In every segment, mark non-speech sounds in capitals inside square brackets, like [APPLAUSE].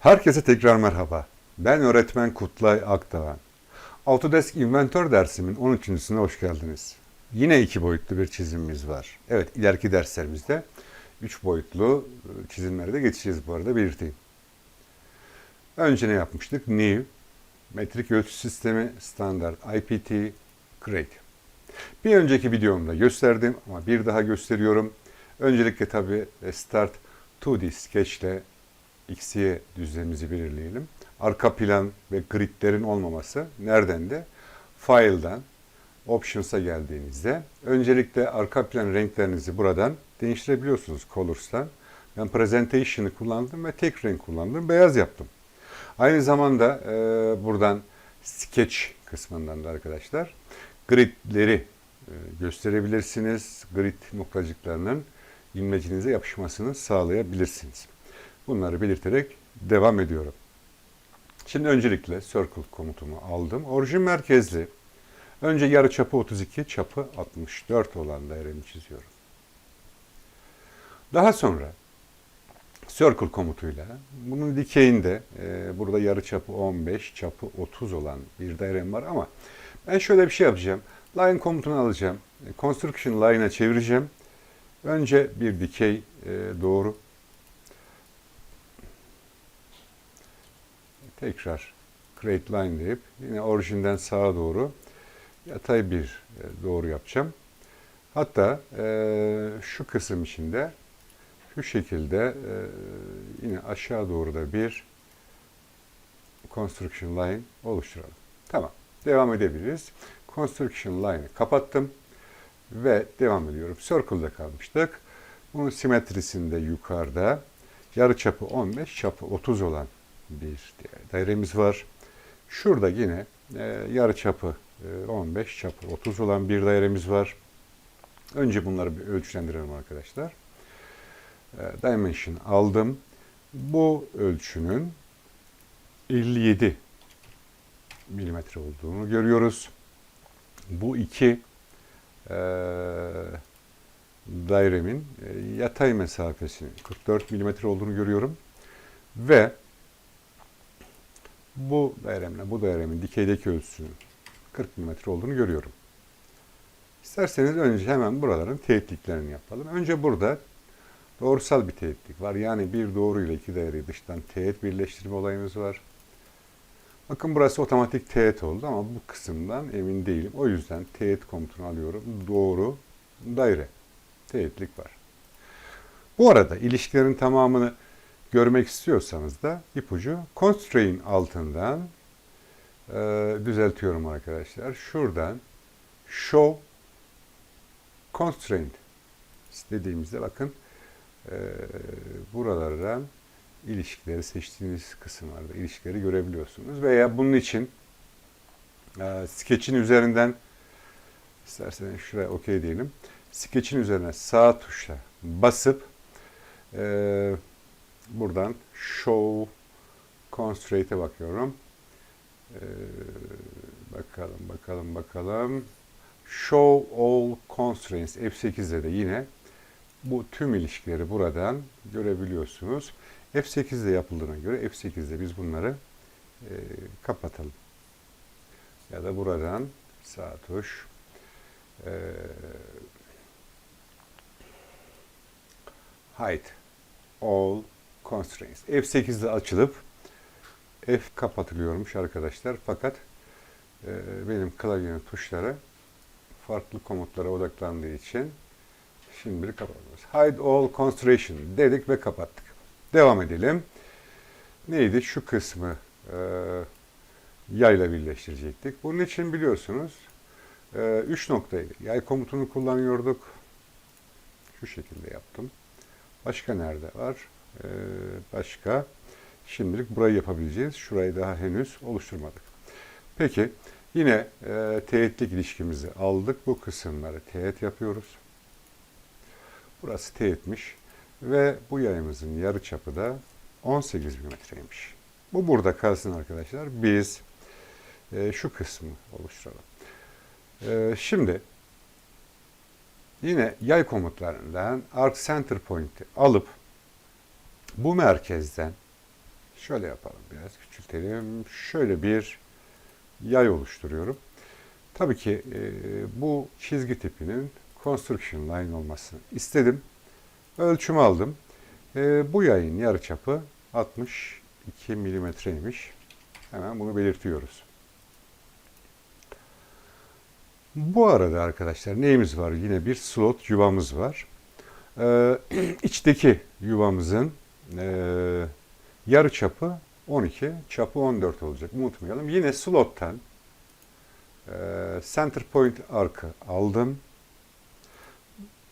Herkese tekrar merhaba. Ben öğretmen Kutlay Akdağan. Autodesk Inventor dersimin 13.sine hoş geldiniz. Yine iki boyutlu bir çizimimiz var. Evet, ileriki derslerimizde üç boyutlu e, çizimlere de geçeceğiz bu arada belirteyim. Önce ne yapmıştık? New, metrik ölçü sistemi, standart, IPT, Create. Bir önceki videomda gösterdim ama bir daha gösteriyorum. Öncelikle tabii e, Start 2D Sketch ile XY düzlemimizi belirleyelim. Arka plan ve gridlerin olmaması nereden de? File'dan Options'a geldiğinizde öncelikle arka plan renklerinizi buradan değiştirebiliyorsunuz Colors'tan. Ben Presentation'ı kullandım ve tek renk kullandım. Beyaz yaptım. Aynı zamanda e, buradan Sketch kısmından da arkadaşlar gridleri e, gösterebilirsiniz. Grid noktacıklarının imlecinize yapışmasını sağlayabilirsiniz. Bunları belirterek devam ediyorum. Şimdi öncelikle circle komutumu aldım. Orijin merkezli. Önce yarı çapı 32, çapı 64 olan dairemi çiziyorum. Daha sonra circle komutuyla bunun dikeyinde e, burada yarı çapı 15, çapı 30 olan bir dairem var ama ben şöyle bir şey yapacağım. Line komutunu alacağım. E, Construction line'a çevireceğim. Önce bir dikey e, doğru tekrar create line deyip yine orijinden sağa doğru yatay bir e, doğru yapacağım. Hatta e, şu kısım içinde şu şekilde e, yine aşağı doğru da bir construction line oluşturalım. Tamam. Devam edebiliriz. Construction line'ı kapattım ve devam ediyorum. Circle'da kalmıştık. Bunun simetrisinde yukarıda yarı çapı 15, çapı 30 olan bir dairemiz var. Şurada yine e, yarı çapı e, 15, çapı 30 olan bir dairemiz var. Önce bunları bir ölçülendirelim arkadaşlar. E, dimension aldım. Bu ölçünün 57 milimetre olduğunu görüyoruz. Bu iki e, dairemin e, yatay mesafesinin 44 milimetre olduğunu görüyorum. Ve bu dairemle bu dairemin dikeydeki ölçüsünün 40 mm olduğunu görüyorum. İsterseniz önce hemen buraların teyitliklerini yapalım. Önce burada doğrusal bir teyitlik var. Yani bir doğru ile iki daireyi dıştan teyit birleştirme olayımız var. Bakın burası otomatik teyit oldu ama bu kısımdan emin değilim. O yüzden teyit komutunu alıyorum. Doğru daire. Teyitlik var. Bu arada ilişkilerin tamamını görmek istiyorsanız da ipucu constraint altından e, düzeltiyorum arkadaşlar. Şuradan show constraint istediğimizde bakın e, buralardan ilişkileri seçtiğiniz kısımlarda ilişkileri görebiliyorsunuz. Veya bunun için e, sketch'in üzerinden isterseniz şuraya okey diyelim. Sketch'in üzerine sağ tuşla basıp e, buradan show constraint'e bakıyorum. Ee, bakalım bakalım bakalım. Show all constraints F8'de de yine bu tüm ilişkileri buradan görebiliyorsunuz. F8'de yapıldığına göre F8'de biz bunları e, kapatalım. Ya da buradan sağ tuş e, hide all constraints. F8'de açılıp F kapatılıyormuş arkadaşlar. Fakat e, benim klavyenin tuşları farklı komutlara odaklandığı için şimdilik kapatıyoruz. Hide all constraint dedik ve kapattık. Devam edelim. Neydi? Şu kısmı e, yayla birleştirecektik. Bunun için biliyorsunuz e, üç noktayı yay komutunu kullanıyorduk. Şu şekilde yaptım. Başka nerede var? Ee, başka şimdilik burayı yapabileceğiz. Şurayı daha henüz oluşturmadık. Peki yine e, teğetlik ilişkimizi aldık. Bu kısımları teğet yapıyoruz. Burası teğetmiş ve bu yayımızın yarı çapı da 18 milimetreymiş. Bu burada kalsın arkadaşlar. Biz e, şu kısmı oluşturalım. E, şimdi yine yay komutlarından arc center point'i alıp bu merkezden Şöyle yapalım biraz küçültelim. Şöyle bir yay oluşturuyorum. Tabii ki e, bu çizgi tipinin construction line olmasını istedim. Ölçüm aldım. E, bu yayın yarıçapı 62 milimetreymiş. Hemen bunu belirtiyoruz. Bu arada arkadaşlar neyimiz var? Yine bir slot yuvamız var. Ee, [CLEARS THROAT] içteki yuvamızın e, yarı çapı 12, çapı 14 olacak. Unutmayalım. Yine slottan e, center point arkı aldım.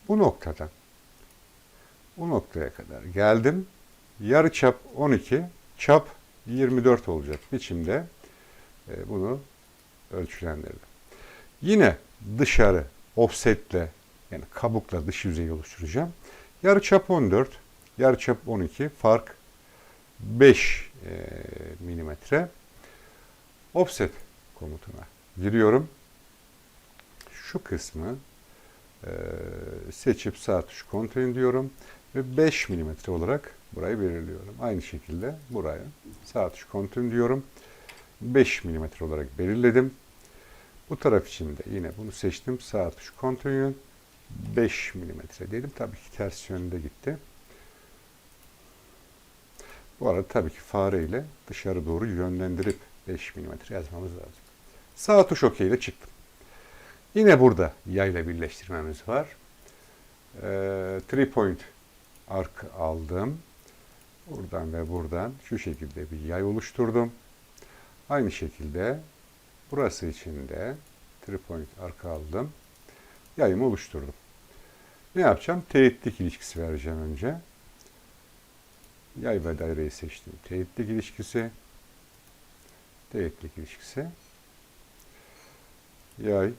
Bu noktadan bu noktaya kadar geldim. Yarı çap 12, çap 24 olacak biçimde e, bunu ölçülendirdim. Yine dışarı offsetle yani kabukla dış yüzeyi oluşturacağım. Yarı çap 14, yarı çap 12, fark 5 e, milimetre. Offset komutuna giriyorum. Şu kısmı e, seçip sağ tuş kontrol diyorum ve 5 milimetre olarak burayı belirliyorum. Aynı şekilde buraya sağ tuş kontrol diyorum. 5 milimetre olarak belirledim. Bu taraf için de yine bunu seçtim. Sağ tuş kontrol 5 milimetre dedim. Tabii ki ters yönde gitti. Bu arada tabii ki fareyle dışarı doğru yönlendirip 5 milimetre yazmamız lazım. Sağ tuş OK ile çıktım. Yine burada yayla birleştirmemiz var. Ee, three point ark aldım. Buradan ve buradan şu şekilde bir yay oluşturdum. Aynı şekilde burası için de three point arka aldım. Yayımı oluşturdum. Ne yapacağım? Teğetlik ilişkisi vereceğim önce. Yay ve daireyi seçtim. Teğetlik ilişkisi. Teğetlik ilişkisi. Yay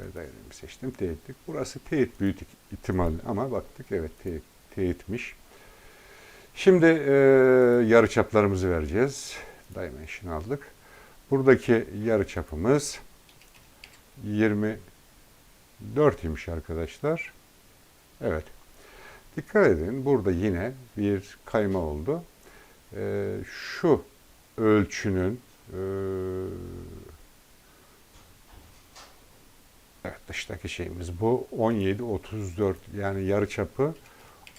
ve dairemi seçtim. Teğetlik. Burası teğet büyük ihtimal ama baktık evet teğet, teğetmiş. Şimdi e, yarıçaplarımızı vereceğiz. Dimension aldık. Buradaki yarıçapımız 24 imiş arkadaşlar. Evet. Dikkat edin burada yine bir kayma oldu. Ee, şu ölçünün e, evet dıştaki şeyimiz bu 17 34 yani yarı çapı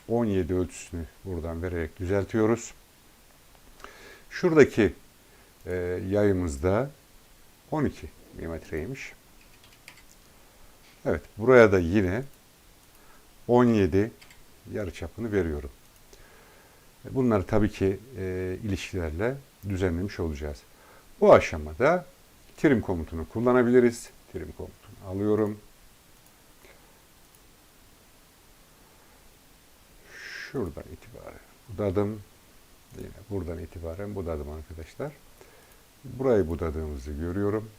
17 ölçüsünü buradan vererek düzeltiyoruz. Şuradaki e, yayımızda 12 milimetreymiş. Evet buraya da yine 17 yarı çapını veriyorum. Bunları tabii ki e, ilişkilerle düzenlemiş olacağız. Bu aşamada trim komutunu kullanabiliriz. Trim komutunu alıyorum. Şuradan itibaren budadım. Yine buradan itibaren budadım arkadaşlar. Burayı budadığımızı görüyorum.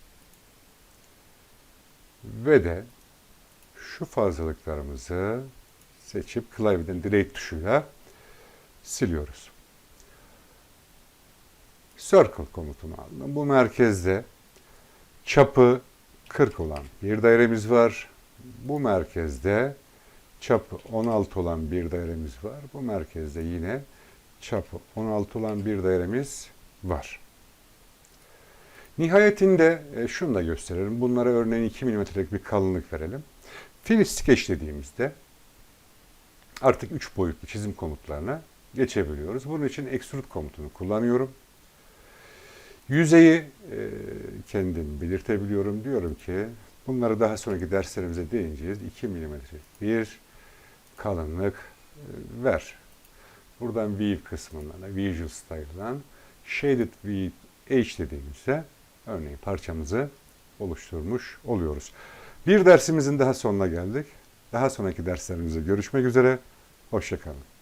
Ve de şu fazlalıklarımızı seçip klavyeden delete tuşuyla siliyoruz. Circle komutunu aldım. Bu merkezde çapı 40 olan bir dairemiz var. Bu merkezde çapı 16 olan bir dairemiz var. Bu merkezde yine çapı 16 olan bir dairemiz var. Nihayetinde e, şunu da gösterelim. Bunlara örneğin 2 mm'lik bir kalınlık verelim. Fill sketch dediğimizde artık 3 boyutlu çizim komutlarına geçebiliyoruz. Bunun için extrude komutunu kullanıyorum. Yüzeyi e, kendim belirtebiliyorum. Diyorum ki bunları daha sonraki derslerimize değineceğiz. 2 mm bir kalınlık e, ver. Buradan View kısmından da Visual Style'dan Shaded with H dediğimizde örneğin parçamızı oluşturmuş oluyoruz. Bir dersimizin daha sonuna geldik. Daha sonraki derslerimizde görüşmek üzere. Hoşçakalın.